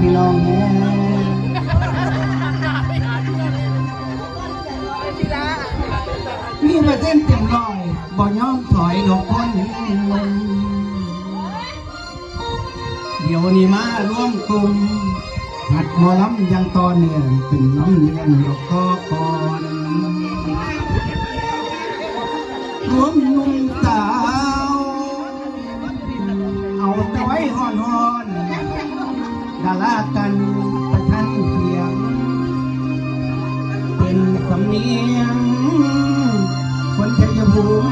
พี่น้องแน่มีมาเต้นเต็มร้อยบ่ยอมถอยดอกคนเดี๋ยวนี้มาร่วมกลุ่มหัดหมอลำยังตอนเนี่ยงเป็นน้ำเนียนดอกก็ก่อนรวมนุ่ม ลาลากันประทันเพียง เป็นสำเนียงคนชัยภูมิ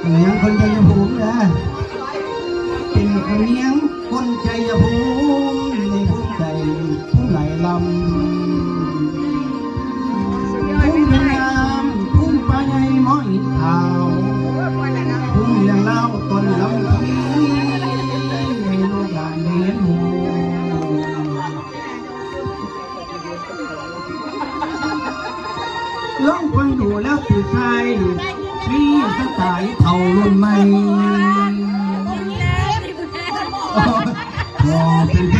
สำเนียงคนชัยภูมินะเป็นสำเนียงคนชัยภูมิ ลองฟังดูแล้วตื่นใจพี่สไตล์เท่ารุ่นใหม่พอเป็นแผ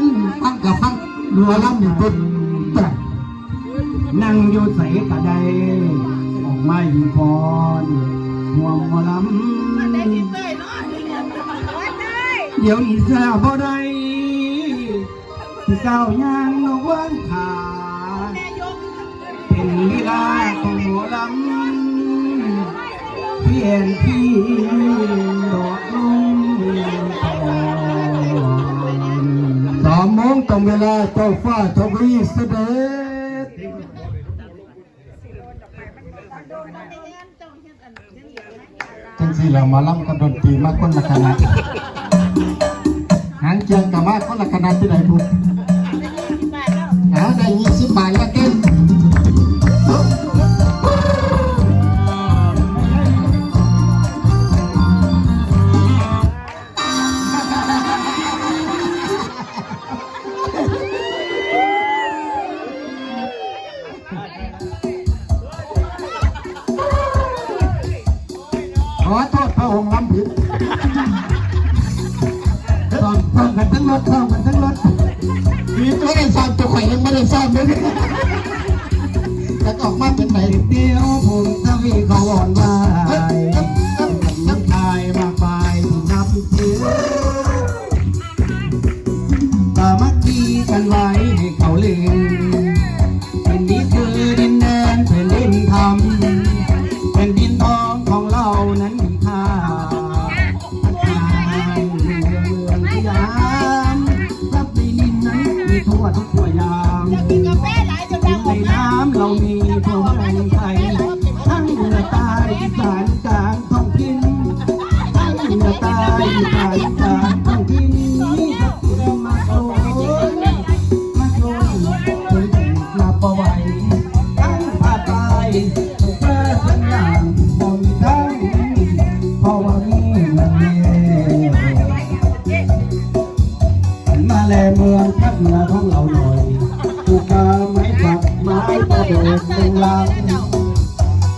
นฟังกับฟังรัวล้ำอยู่ต้นแต่นั่งอยู่ใส่กระไดออกมาอยู่พรห่วงมอลำเดี๋ยวนี้ทราบบ่ได้ที่ก้าวยางนกวันขา ลาของหมอลำเพียนพี่ดอกลุงสามโมงตรงเวลาเจ้าฟ้าทบรีเสด็จจังสี่เรามาล่ำกันดนตรีมาคนละคณะหางเจียงกับมาคนละคณะที่ไหนบุกหาได้ยี่สิบบาทแล้วเกิน อโทษพระองค์ล้ำผิดซ้อมซ้อมกันทั้งรถซ้อมกันทั้งรถมีตัวได้ซ้อมตัวข่อยยังไม่ได้ซ้อมเลยจะออกมาเป็นไหนเดียวผมทวีเขาอ่อนวายน้ำชายมากมายที่นับถือสามัคคีกันไว้ให้เขาล่น ทั่วทุกทั่วยามในน้ำเรามีทั่วแผ่นไทยทั้งเหนือใต้อีสานกลางท้องถิ่นทั้งเหนือใต้อีสานกลางท้องถิ่นมีสักดิ์มาโลมาโลเคยถูกนับเอาไว้ทั้งภาคใต้ถูกปรสัญญาณมองทั้งเพราะว่ามี เดินหนึ่งลัง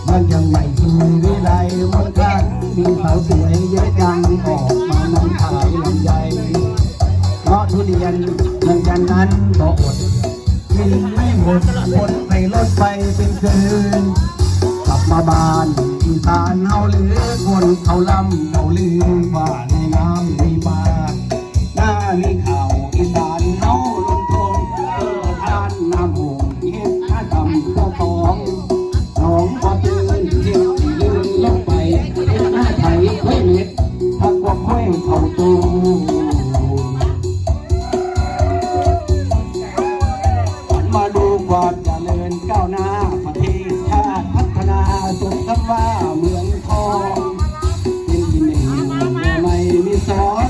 มันยังไม่คืนวิไลมันกันมีสาวสวยเยอกจังออกมานั่งถ่ายลำญ่เพราะทุเรียนเมืองจันนั้นบ่อดกินไม่หมดหมดไปรถไปเป็นคืนกลับมาบ้านอีสานเฮาหรือคนเขาล่ำเขาลืมบ้าน องสองพอตื่นเที่ยวยืนลงไปหน้าไทยไม่เม็ดทักว่าค่อเข้าตูมาดูความเจริญก้าวหน้าประทศาพัฒนาสุดคาเมืองทองเป็นที่หนึ่งไม่มีสอน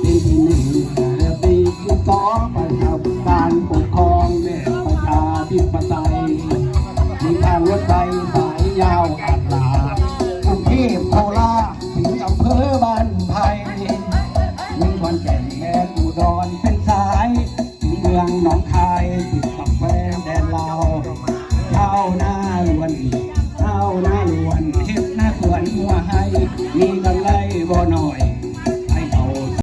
เป็นที่หนึ่งแต่ปีที่สองปทัการปกครอง ใจสายยาวอันลากรุงเทพโคราชถึงอำเภอบ้านไทยมีงขนแก่นแม่อุดนเป็นสายถึงเมืองหนองคายติดกับแฟนแดนลาวเท้าหน้าลวนเท้าหน้าลวนเทศหน้าสวนหัวให้มีกำ